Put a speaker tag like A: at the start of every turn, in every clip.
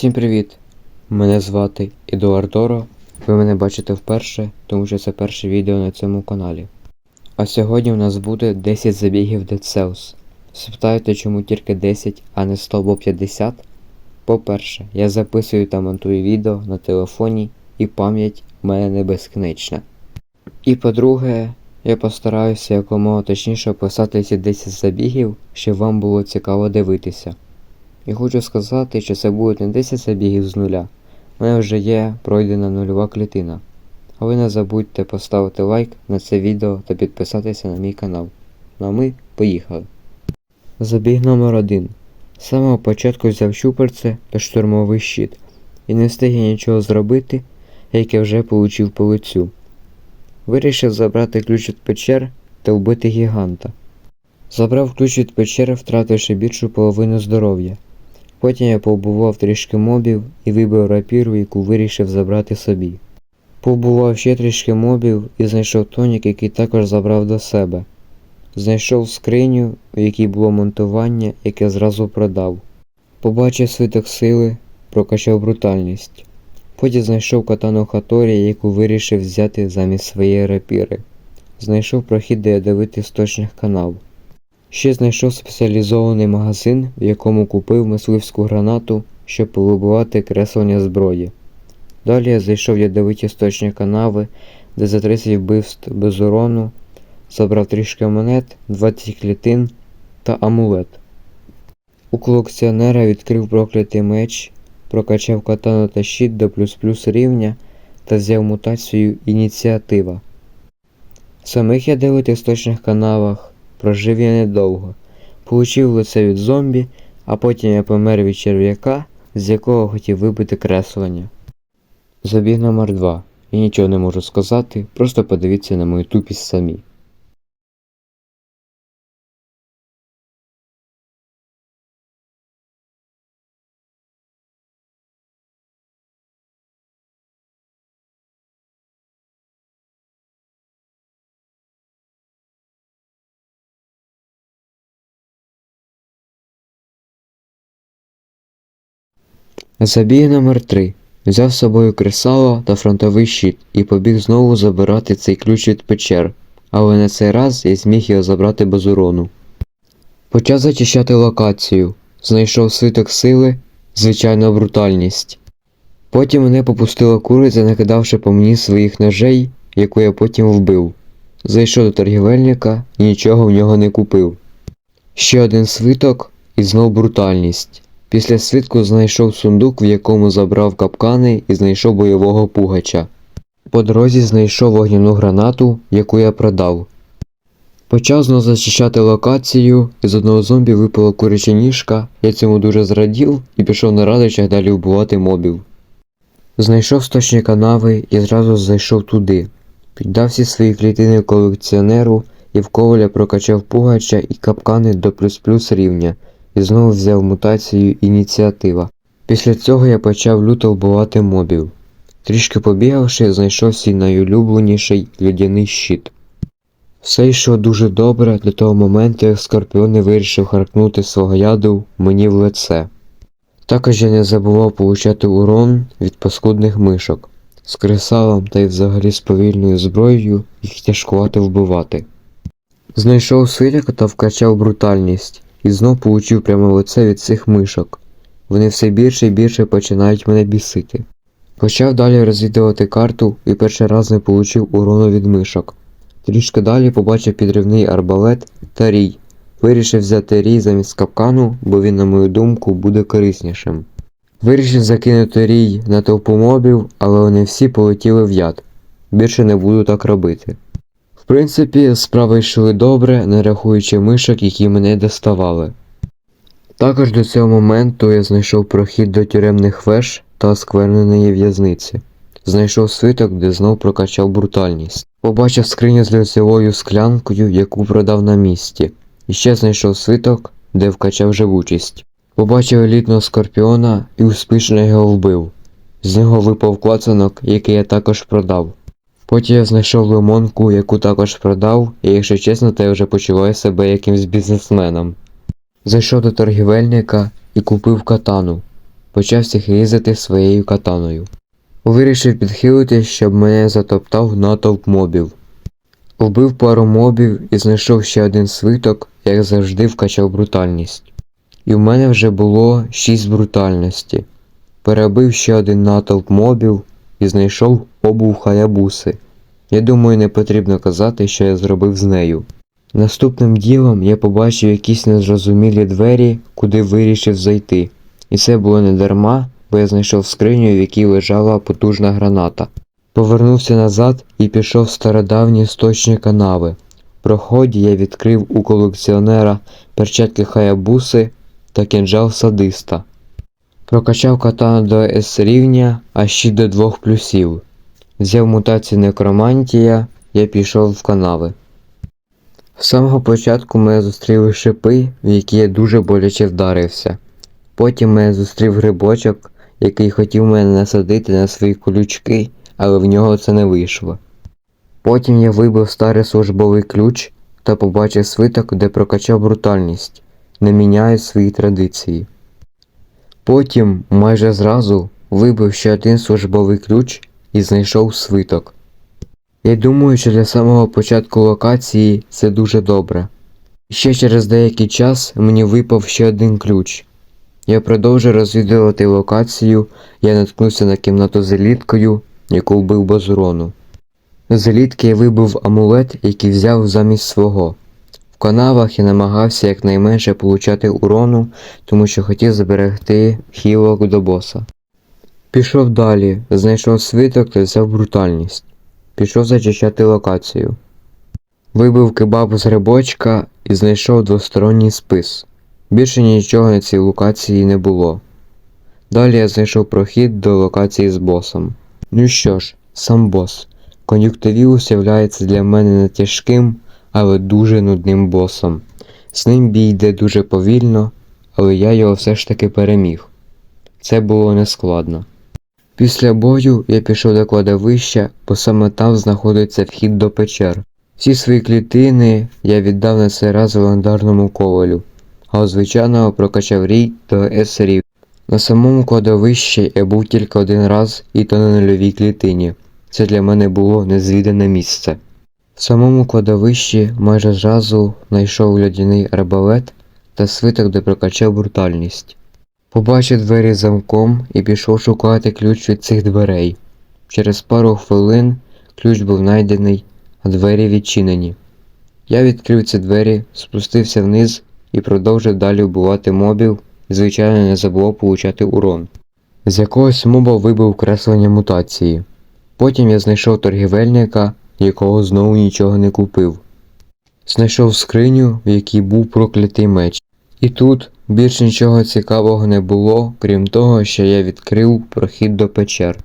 A: Всім привіт! Мене звати Едуардоро. Ви мене бачите вперше, тому що це перше відео на цьому каналі. А сьогодні у нас буде 10 забігів Dead Cells. Спитаєте, чому тільки 10, а не 100 або 50? По-перше, я записую та монтую відео на телефоні і пам'ять в мене не безкінечна. І по-друге, я постараюся якомога точніше описати ці 10 забігів, щоб вам було цікаво дивитися. І хочу сказати, що це буде не 10 забігів з нуля. У мене вже є пройдена нульова клітина. А ви не забудьте поставити лайк на це відео та підписатися на мій канал. Ну а ми поїхали. Забіг номер 1 З самого початку взяв щупальце та штурмовий щит. І не встиг я нічого зробити, як я вже получив по лицю. Вирішив забрати ключ від печер та вбити гіганта. Забрав ключ від печери, втративши більшу половину здоров'я. Потім я побував трішки мобів і вибив рапіру, яку вирішив забрати собі. Побував ще трішки мобів і знайшов тонік, який також забрав до себе. Знайшов скриню, в якій було монтування, яке зразу продав. Побачив свиток сили, прокачав брутальність. Потім знайшов катану Хаторі, яку вирішив взяти замість своєї рапіри. Знайшов прохід до ядовитих сточних канав. Ще знайшов спеціалізований магазин, в якому купив мисливську гранату, щоб вибивати креслення зброї. Далі я зайшов в ядовиті сточні канави, де за 30 вбивств без урону забрав трішки монет, 20 клітин та амулет. У колекціонера відкрив проклятий меч, прокачав катану та щит до плюс-плюс рівня та взяв мутацію ініціатива. В самих ядовитих сточних канавах прожив я недовго. Получив лице від зомбі, а потім я помер від черв'яка, з якого хотів вибити креслення. Забіг номер 2 Я нічого не можу сказати, просто подивіться на мою тупість самі. Забіг номер 3 Взяв з собою кресало та фронтовий щит і побіг знову забирати цей ключ від печер, але на цей раз я зміг його забрати без урону. Почав зачищати локацію, знайшов свиток сили, звичайна брутальність. Потім мене попустила куриця, накидавши по мені своїх ножей, яку я потім вбив. Зайшов до торгівельника і нічого в нього не купив. Ще один свиток і знов брутальність. Після свитку знайшов сундук, в якому забрав капкани і знайшов бойового пугача. По дорозі знайшов вогняну гранату, яку я продав. Почав знову зачищати локацію, і з одного зомбі випала куряча ніжка, я цьому дуже зрадів і пішов на радичах далі вбивати мобів. Знайшов сточні канави і зразу зайшов туди. Піддав всі свої клітини колекціонеру і в коваля прокачав пугача і капкани до плюс-плюс рівня і знову взяв мутацію ініціатива. Після цього я почав люто вбивати мобів. Трішки побігавши, знайшов свій найулюбленіший людяний щит. Все йшло дуже добре до того моменту, як Скорпіон не вирішив харкнути свого яду мені в лице. Також я не забував получати урон від паскудних мишок. З кресалом та й взагалі з повільною зброєю їх тяжкувато вбивати. Знайшов свиток та вкачав брутальність і знов получив прямо в лице від цих мишок. Вони все більше і більше починають мене бісити. Почав далі розвідувати карту і перший раз не получив урону від мишок. Трішки далі побачив підривний арбалет та рій. Вирішив взяти рій замість капкану, бо він, на мою думку, буде кориснішим. Вирішив закинути рій на товпу мобів, але вони всі полетіли в яд. Більше не буду так робити. Принципі, справи йшли добре, не рахуючи мишок, які мене доставали. Також до цього моменту я знайшов прохід до тюремних веж та оскверненої в'язниці. Знайшов свиток, де знов прокачав брутальність. Побачив скриню з лицевою склянкою, яку продав на місці. І ще знайшов свиток, де вкачав живучість. Побачив елітного скорпіона і успішно його вбив. З нього випав клацанок, який я також продав. Потім я знайшов лимонку, яку також продав, і якщо чесно, то я вже почуваю себе якимсь бізнесменом. Зайшов до торгівельника і купив катану. почав всіх різати своєю катаною. Вирішив підхилити, щоб мене затоптав натовп мобів. Вбив пару мобів і знайшов ще один свиток, як завжди вкачав брутальність. І в мене вже було 6 брутальності. Перебив ще один натовп мобів і знайшов обув хаябуси. Я думаю, не потрібно казати, що я зробив з нею. Наступним ділом я побачив якісь незрозумілі двері, куди вирішив зайти. І це було не дарма, бо я знайшов скриню, в якій лежала потужна граната. Повернувся назад і пішов в стародавні сточні канави. В проході я відкрив у колекціонера перчатки хаябуси та кінжал садиста. Прокачав катану до С рівня, а ще до двох плюсів. Взяв мутацію некромантія, я пішов в канави. З самого початку мене зустріли шипи, в які я дуже боляче вдарився. Потім мене зустрів грибочок, який хотів мене насадити на свої колючки, але в нього це не вийшло. Потім я вибив старий службовий ключ та побачив свиток, де прокачав брутальність, не міняю свої традиції. Потім майже зразу вибив ще один службовий ключ і знайшов свиток. Я думаю, що для самого початку локації це дуже добре. Ще через деякий час мені випав ще один ключ. Я продовжив розвідувати локацію, я наткнувся на кімнату з еліткою, яку вбив Базурону. З елітки я вибив амулет, який взяв замість свого. Канавах я намагався якнайменше получати урону, тому що хотів зберегти хілок до боса. Пішов далі, знайшов свиток та взяв брутальність. Пішов зачищати локацію. Вибив кебаб з грибочка і знайшов двосторонній спис. Більше нічого на цій локації не було. Далі я знайшов прохід до локації з босом. Ну що ж, сам бос. Кон'юктивілус являється для мене не тяжким, але дуже нудним босом. З ним бій йде дуже повільно, але я його все ж таки переміг. Це було нескладно. Після бою я пішов до кладовища, бо саме там знаходиться вхід до печер. Всі свої клітини я віддав на цей раз легендарному ковалю, а у звичайного прокачав рій до С рів. На самому кладовищі я був тільки один раз і то на нульовій клітині. Це для мене було незвідане місце. В самому кладовищі майже зразу знайшов льодяний арбалет та свиток, де прокачав брутальність. Побачив двері замком і пішов шукати ключ від цих дверей. Через пару хвилин ключ був знайдений, а двері відчинені. Я відкрив ці двері, спустився вниз і продовжив далі вбивати мобів, звичайно, не забував получати урон. З якогось моба вибив креслення мутації. Потім я знайшов торгівельника, якого знову нічого не купив. Знайшов скриню, в якій був проклятий меч. І тут більш нічого цікавого не було, крім того, що я відкрив прохід до печер.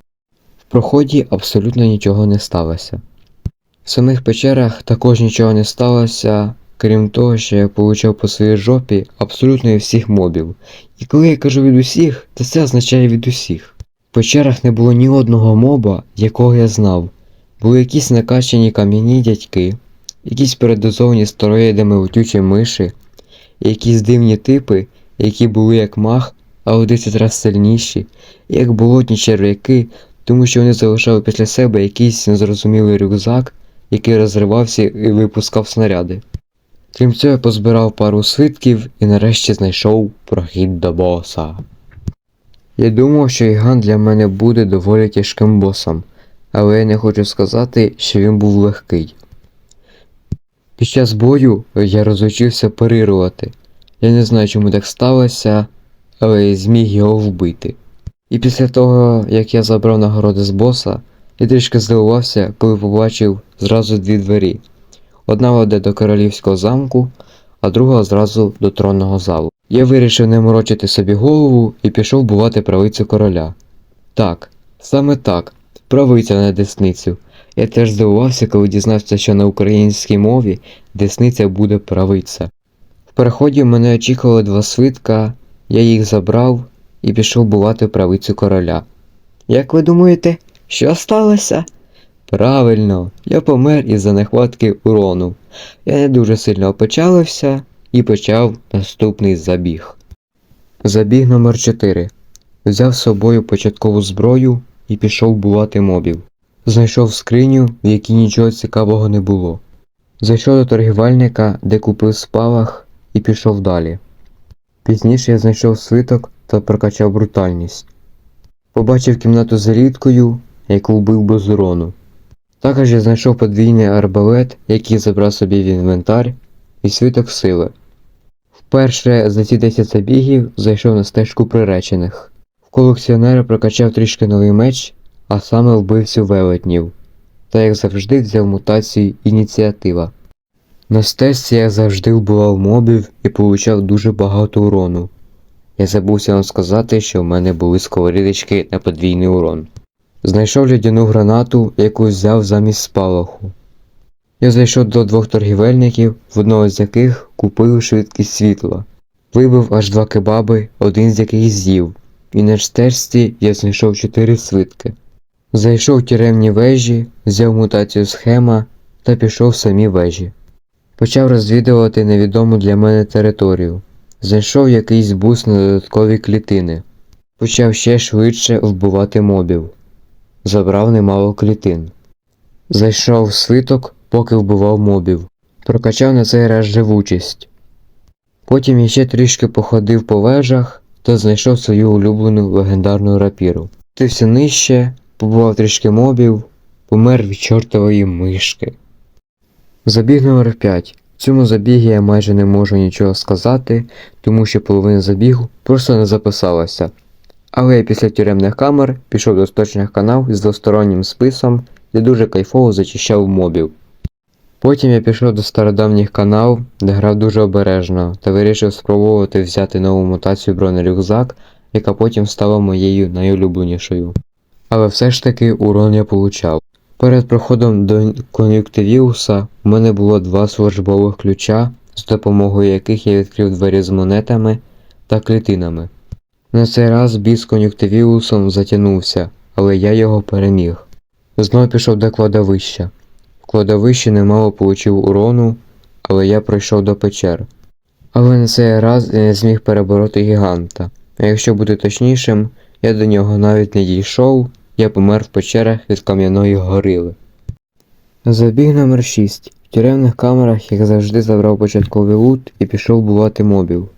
A: В проході абсолютно нічого не сталося. В самих печерах також нічого не сталося, крім того, що я получав по своїй жопі абсолютно всіх мобів. І коли я кажу від усіх, то це означає від усіх. В печерах не було ні одного моба, якого я знав. Були якісь накачані кам'яні дядьки, якісь передозовані стероїдами летючі миші, якісь дивні типи, які були як мах, а у 10 разів сильніші, як болотні черв'яки, тому що вони залишали після себе якийсь незрозумілий рюкзак, який розривався і випускав снаряди. Крім цього, я позбирав пару свитків і нарешті знайшов прохід до боса. Я думав, що Іган для мене буде доволі тяжким босом, але я не хочу сказати, що він був легкий. Під час бою я розучився парирувати. Я не знаю, чому так сталося, але зміг його вбити. І після того, як я забрав нагороди з боса, я трішки здивувався, коли побачив зразу дві двері. Одна веде до королівського замку, а друга зразу до тронного залу. Я вирішив не морочити собі голову і пішов бувати правицю короля. Так, саме так, правиця на десницю. Я теж здивувався, коли дізнався, що на українській мові десниця буде правиця. В переході мене очікували два свитка, я їх забрав і пішов бувати правицю короля. Як ви думаєте, що сталося? Правильно, я помер із-за нехватки урону. Я не дуже сильно опечалився і почав наступний забіг. Забіг номер 4 взяв з собою початкову зброю і пішов вбивати мобів. Знайшов скриню, в якій нічого цікавого не було. Зайшов до торгівельника, де купив спалах і пішов далі. Пізніше я знайшов свиток та прокачав брутальність. Побачив кімнату з еліткою, яку вбив без урону. Також я знайшов подвійний арбалет, який забрав собі в інвентар, і свиток сили. Вперше за ці 10 забігів зайшов на стежку приречених. В колекціонера прокачав трішки новий меч, а саме вбивцю велетнів. Та як завжди взяв мутацію ініціатива. На стежці я завжди вбивав мобів і получав дуже багато урону. Я забувся вам сказати, що в мене були сковорідочки на подвійний урон. Знайшов лядяну гранату, яку взяв замість спалаху. Я зайшов до двох торгівельників, в одного з яких купив швидкість світла. Вибив аж два кебаби, один з яких з'їв, і на стежці я знайшов чотири свитки. Зайшов в тюремні вежі, взяв мутацію схема та пішов в самі вежі. Почав розвідувати невідому для мене територію. Знайшов якийсь буст на додаткові клітини. Почав ще швидше вбивати мобів. Забрав немало клітин. Зайшов в свиток, поки вбивав мобів. Прокачав на цей раз живучість. Потім іще трішки походив по вежах та знайшов свою улюблену легендарну рапіру. Тився нижче, побував трішки мобів, помер від чортової мишки. Забіг номер 5. В цьому забігі я майже не можу нічого сказати, тому що половина забігу просто не записалася. Але я після тюремних камер пішов до сточних канал з двостороннім списом, де дуже кайфово зачищав мобів. Потім я пішов до стародавніх канал, де грав дуже обережно, та вирішив спробувати взяти нову мутацію бронерюкзак, яка потім стала моєю найулюбленішою. Але все ж таки урон я получав. Перед проходом до кон'юктивіуса у мене було два службових ключа, з допомогою яких я відкрив двері з монетами та клітинами. На цей раз бій з кон'юктивіусом затягнувся, але я його переміг. Знову пішов до кладовища. В кладовищі немало получив урону, але я пройшов до печер. Але на цей раз я не зміг перебороти гіганта. А якщо бути точнішим, я до нього навіть не дійшов, я помер в печерах від кам'яної горили. Забіг номер 6. В тюремних камерах, як завжди, забрав початковий лут і пішов вбивати мобів.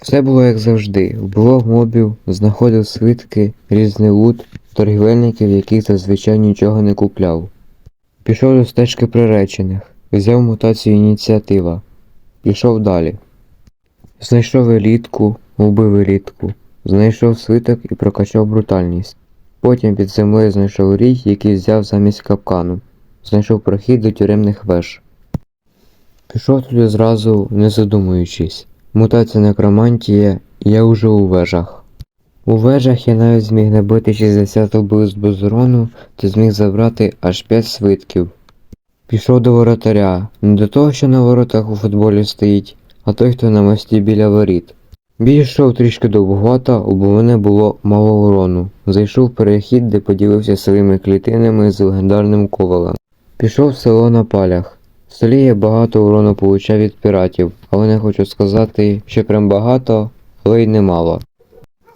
A: Все було як завжди, вбивав мобів, знаходив свитки, різний лут, торгівельників, яких зазвичай нічого не купляв. Пішов до стежки приречених, взяв мутацію ініціатива, пішов далі. Знайшов елітку, вбив елітку, знайшов свиток і прокачав брутальність. Потім під землею знайшов рій, який взяв замість капкану. Знайшов прохід до тюремних веж. Пішов туди зразу, не задумуючись. Мутація некромантія, я уже у вежах. У вежах я навіть зміг набити 60 вбивств без урону та зміг забрати аж 5 свитків. Пішов до воротаря, не до того, що на воротах у футболі стоїть, а той, хто на мості біля воріт. Бій йшов трішки довгота, бо мене було мало урону. Зайшов в перехід, де поділився своїми клітинами з легендарним ковалем. Пішов в село на палях. В селі я багато урону получав від піратів, але не хочу сказати, що прям багато, але й немало.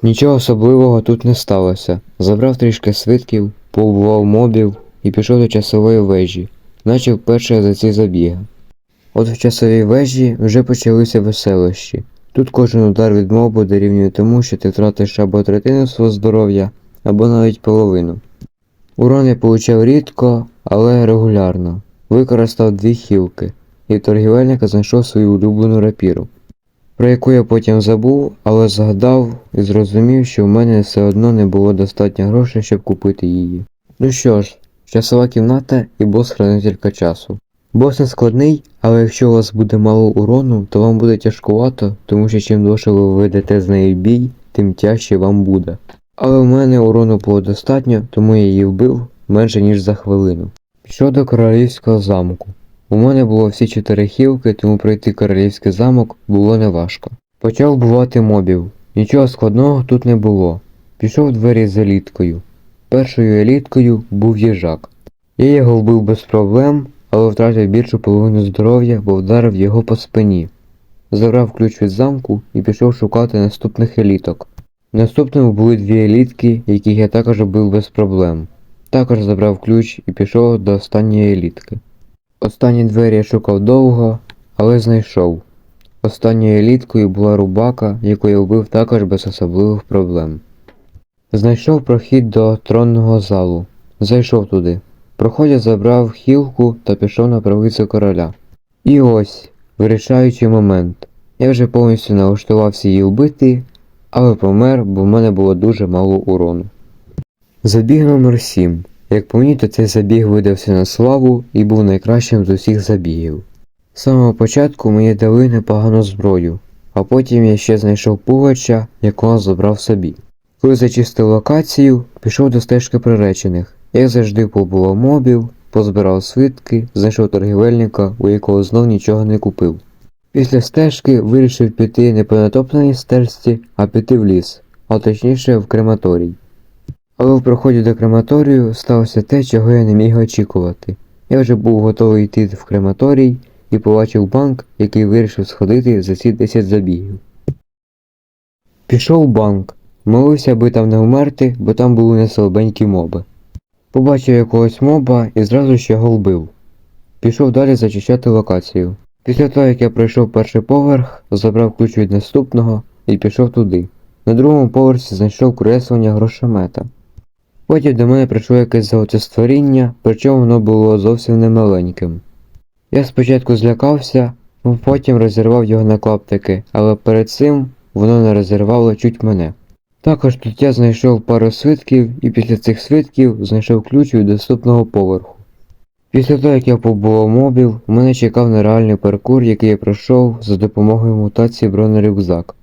A: Нічого особливого тут не сталося. Забрав трішки свитків, повбував мобів і пішов до часової вежі, наче вперше за ці забіги. От в часовій вежі вже почалися веселощі. Тут кожен удар від мобу дорівнює тому, що ти втратиш або третину свого здоров'я, або навіть половину. Урон я получав рідко, але регулярно. Використав дві хілки, і торгівельника знайшов свою улюблену рапіру, про яку я потім забув, але згадав і зрозумів, що в мене все одно не було достатньо грошей, щоб купити її. Ну що ж, часова кімната і бос-хранителька часу. Бос не складний, але якщо у вас буде мало урону, то вам буде тяжкувато, тому що чим довше ви ведете з нею бій, тим тяжче вам буде. Але в мене урону було достатньо, тому я її вбив менше ніж за хвилину. Пішов до королівського замку. У мене було всі чотири хілки, тому пройти королівський замок було неважко. Почав вбивати мобів. Нічого складного тут не було. Пішов двері з еліткою. Першою еліткою був їжак. Я його вбив без проблем, але втратив більшу половину здоров'я, бо вдарив його по спині. Забрав ключ від замку і пішов шукати наступних еліток. Наступними були дві елітки, яких я також бив без проблем. Також забрав ключ і пішов до останньої елітки. Останні двері я шукав довго, але знайшов. Останньою еліткою була рубака, яку я вбив також без особливих проблем. Знайшов прохід до тронного залу. Зайшов туди. Проходя забрав хілку та пішов на правицю короля. І ось, вирішаючий момент. Я вже повністю налаштувався її вбити, але помер, бо в мене було дуже мало урону. Забіг номер 7. Як по цей забіг видався на славу і був найкращим з усіх забігів. З самого початку мені дали непогану зброю, а потім я ще знайшов пугача, якого забрав собі. Коли зачистив локацію, пішов до стежки приречених. Як завжди побуло мобів, позбирав свитки, знайшов торгівельника, у якого знов нічого не купив. Після стежки вирішив піти не по натопленій стежці, а піти в ліс, а точніше в крематорій. Але в проході до крематорію сталося те, чого я не міг очікувати. Я вже був готовий йти в крематорій і побачив банк, який вирішив сходити за ці 10 забігів. Пішов в банк, молився, аби там не вмерти, бо там були неслабенькі моби. Побачив якогось моба і зразу ж його вбив. Пішов далі зачищати локацію. Після того, як я пройшов перший поверх, забрав ключ від наступного і пішов туди. На другому поверсі знайшов креслення грошомета. Потім до мене прийшло якесь золоте створіння, причому воно було зовсім не маленьким. Я спочатку злякався, потім розірвав його на клаптики, але перед цим воно не розірвало чуть мене. Також тут я знайшов пару свитків і після цих свитків знайшов ключ від доступного поверху. Після того, як я побував мобів, мене чекав нереальний паркур, який я пройшов за допомогою мутації бронерюкзак.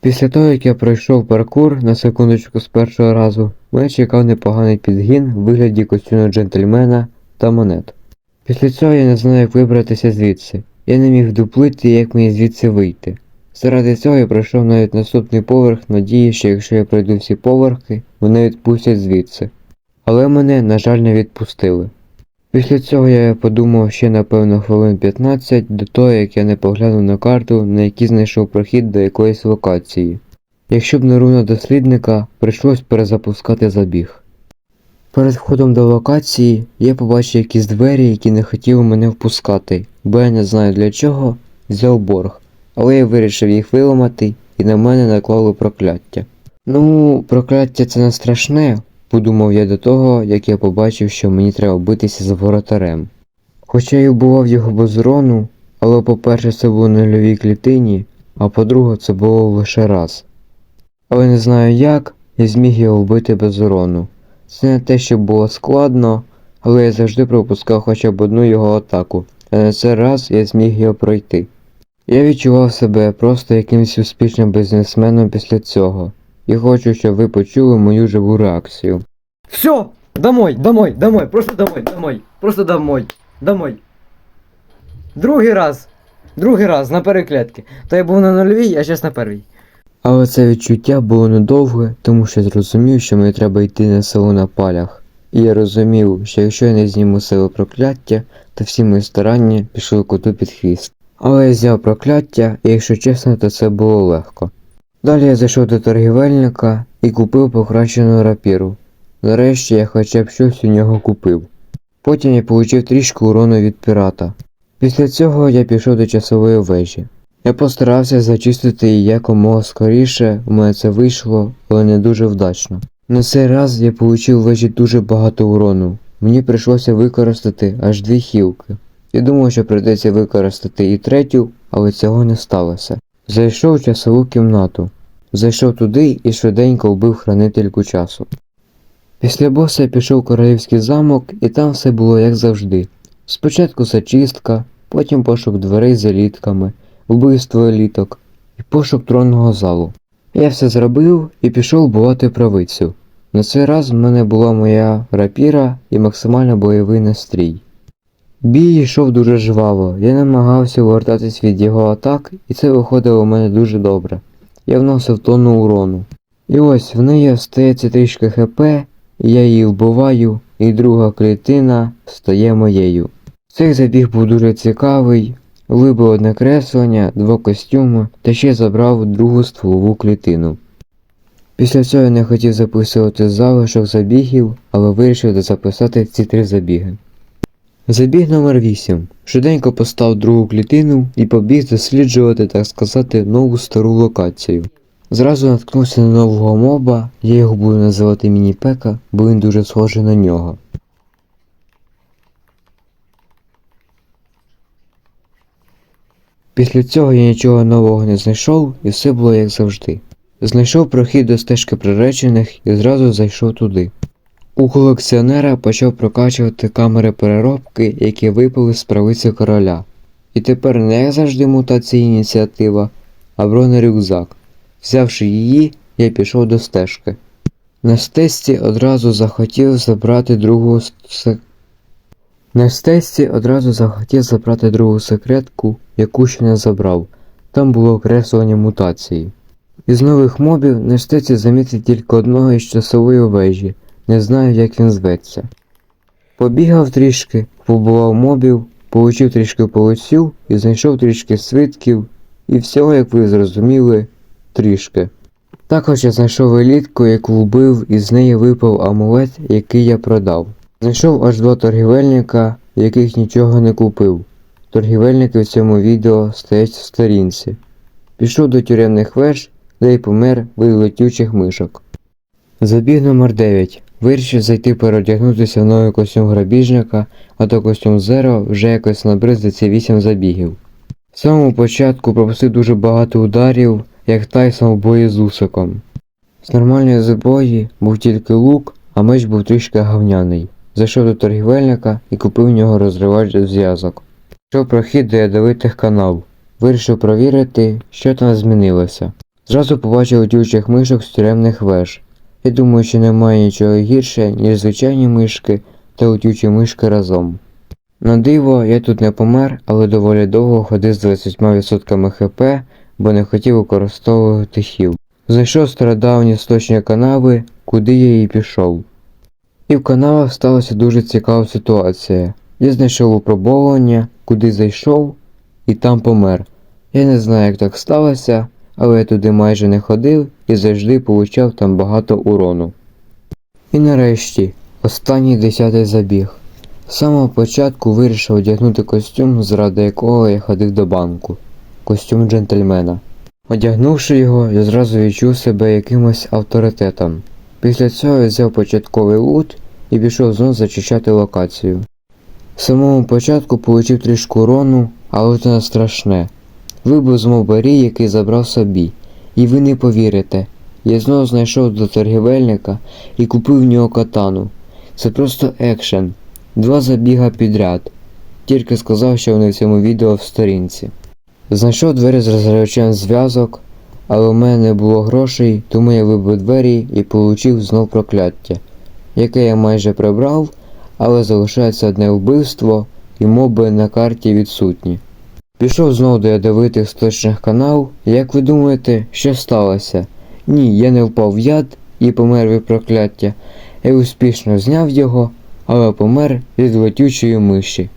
A: Після того, як я пройшов паркур на секундочку з першого разу, мене чекав непоганий підгін в вигляді костюму джентльмена та монет. Після цього я не знаю, як вибратися звідси. Я не міг дуплити, як мені звідси вийти. Заради цього я пройшов навіть наступний поверх, надії, що якщо я пройду всі поверхи, мене відпустять звідси. Але мене, на жаль, не відпустили. Після цього я подумав ще напевно хвилин 15 до того, як я не поглянув на карту, на якій знайшов прохід до якоїсь локації. Якщо б не руна дослідника, прийшлось перезапускати забіг. Перед входом до локації я побачив якісь двері, які не хотіли мене впускати, бо я не знаю для чого, взяв борг, але я вирішив їх виламати і на мене наклали прокляття. Ну, прокляття це не страшне, подумав я до того, як я побачив, що мені треба битися з воротарем. Хоча я вбивав його без урону, але по-перше, це було на нульовій клітині, а по-друге, це було лише раз. Але не знаю як, я зміг його вбити без урону. Це не те, що було складно, але я завжди пропускав хоча б одну його атаку, а на цей раз я зміг його пройти. Я відчував себе просто якимось успішним бізнесменом після цього, і хочу, щоб ви почули мою живу реакцію.
B: Все, домой, домой, домой, просто домой, домой, просто домой, домой. Другий раз, другий раз на переклятки. То я був на нульовій, а зараз на первій.
A: Але це відчуття було недовге, тому що зрозумів, що мені треба йти на село на палях. І я розумів, що якщо я не зніму сили прокляття, то всі мої старання пішли коту під хвіст. Але я зняв прокляття, і якщо чесно, то це було легко. Далі я зайшов до торгівельника і купив покращену рапіру. Нарешті я хоча б щось у нього купив. Потім я отримав трішки урону від пірата. Після цього я пішов до часової вежі. Я постарався зачистити її якомога скоріше, у мене це вийшло, але не дуже вдачно. На цей раз я отримав вежі дуже багато урону. Мені прийшлося використати аж дві хілки. Я думав, що прийдеться використати і третю, але цього не сталося. Зайшов у часову кімнату. Зайшов туди і швиденько вбив хранительку часу. Після боса я пішов у королівський замок, і там все було як завжди. Спочатку зачистка, потім пошук дверей з елітками, вбивство еліток і пошук тронного залу. Я все зробив і пішов вбивати правицю. На цей раз в мене була моя рапіра і максимально бойовий настрій. Бій йшов дуже жваво, я намагався повертатись від його атак, і це виходило у мене дуже добре. Я вносив тонну урону. І ось в неї остається трішки хп, і я її вбиваю, і друга клітина стає моєю. Цей забіг був дуже цікавий, вибив одне креслення, два костюми та ще забрав другу стволову клітину. Після цього я не хотів записувати залишок забігів, але вирішив записати ці три забіги. Забіг номер 8. Швиденько постав другу клітину і побіг досліджувати, так сказати, нову стару локацію. Зразу наткнувся на нового моба, я його буду називати Міні-Пека, бо він дуже схожий на нього. Після цього я нічого нового не знайшов і все було як завжди. Знайшов прохід до стежки приречених і зразу зайшов туди. У колекціонера почав прокачувати камери переробки, які випали з правиці короля. І тепер не як завжди мутація ініціатива, а бронерюкзак. Взявши її, я пішов до стежки. На стежці одразу захотів забрати другу с- се... На стежці одразу захотів забрати другу секретку, яку ще не забрав. Там було окреслення мутації. Із нових мобів на стежці замітив тільки одного із часової вежі. Не знаю, як він зветься. Побігав трішки, побував мобів, получив трішки по лицю і знайшов трішки свитків, і всього, як ви зрозуміли, трішки. Також я знайшов елітку, яку вбив, і з неї випав амулет, який я продав. Знайшов аж два торгівельника, яких нічого не купив. Торгівельники в цьому відео стоять в сторінці. Пішов до тюремних веж, де й помер від летючих мишок. Забіг номер 9. Вирішив зайти переодягнутися в новий костюм грабіжника, а то костюм Зеро вже якось набриз за ці 8 забігів. В самому початку пропустив дуже багато ударів, як Тайсон в бої з Усиком. З нормальної зброї був тільки лук, а меч був трішки гавняний. Зайшов до торгівельника і купив в нього розривач зв'язок. Пішов прохід до ядовитих канав. Вирішив провірити, що там змінилося. Зразу побачив летючих мишок з тюремних веж. Я думаю, що немає нічого гірше, ніж звичайні мишки та летючі мишки разом. На диво, я тут не помер, але доволі довго ходив з 20% хп, бо не хотів використовувати хіл. Знайшов стародавні сточні канави, куди я і пішов. І в канавах сталася дуже цікава ситуація. Я знайшов випробовування, куди зайшов, і там помер. Я не знаю, як так сталося, але я туди майже не ходив і завжди получав там багато урону. І нарешті, останній десятий забіг. З самого початку вирішив одягнути костюм, заради якого я ходив до банку. Костюм джентльмена. Одягнувши його, я зразу відчув себе якимось авторитетом. Після цього я взяв початковий лут і пішов знов зачищати локацію. В самому початку получив трішку урону, але це не страшне. Вибив з мобарі, який забрав собі. І ви не повірите, я знову знайшов до торгівельника і купив в нього катану. Це просто екшен. Два забіга підряд. Тільки сказав, що вони в цьому відео в сторінці. Знайшов двері з розривачем зв'язок, але у мене не було грошей, тому я вибив двері і получив знов прокляття, яке я майже прибрав, але залишається одне вбивство і моби на карті відсутні. Пішов знову до ядовитих сточних канал, як ви думаєте, що сталося? Ні, я не впав в яд і помер від прокляття. Я успішно зняв його, але помер від летючої миші.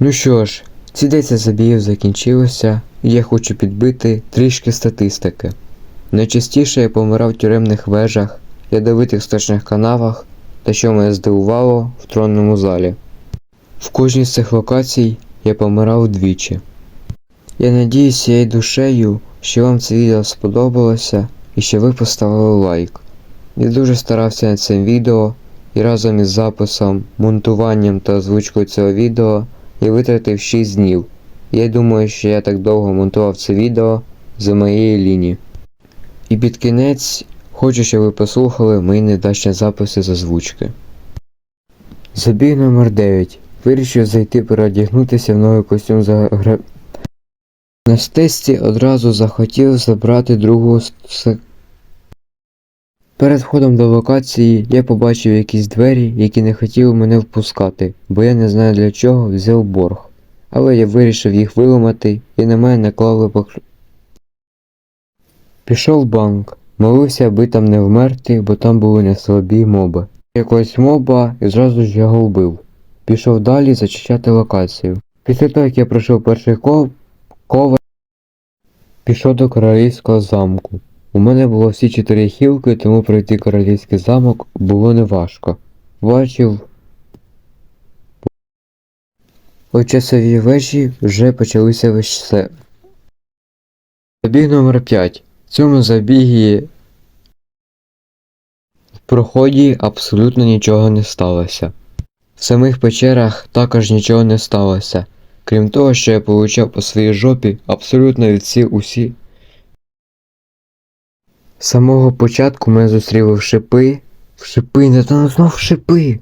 A: Ну що ж, ці 10 забігів закінчилися, і я хочу підбити трішки статистики. Найчастіше я помирав в тюремних вежах, ядовитих сточних канавах та що мене здивувало в тронному залі. В кожній з цих локацій я помирав двічі. Я надіюсь цією душею, що вам це відео сподобалося і що ви поставили лайк. Я дуже старався над цим відео і разом із записом, монтуванням та озвучкою цього відео я витратив 6 днів. Я думаю, що я так довго монтував це відео за моєї лінії. І під кінець хочу, щоб ви послухали мої недачні записи з озвучки. Забіг номер 9. Вирішив зайти переодягнутися в новий костюм за гра... На стесті одразу захотів забрати другу. Перед входом до локації я побачив якісь двері, які не хотіли мене впускати, бо я не знаю для чого взяв борг. Але я вирішив їх виламати і на мене наклали поклю... Пішов банк, молився, аби там не вмерти, бо там були неслабі моби. Якогось моба і зразу ж його вбив. Пішов далі зачищати локацію. Після того, як я пройшов перший ков... ковер, пішов до королівського замку. У мене було всі чотири хілки, тому пройти королівський замок було неважко. Бачив. У часовій вежі вже почалися веселі. Забіг номер 5. В цьому забігі в проході абсолютно нічого не сталося. В самих печерах також нічого не сталося. Крім того, що я получав по своїй жопі абсолютно від всі усі. З самого початку мене зустріли в шипи. В шипи, не там знов шипи.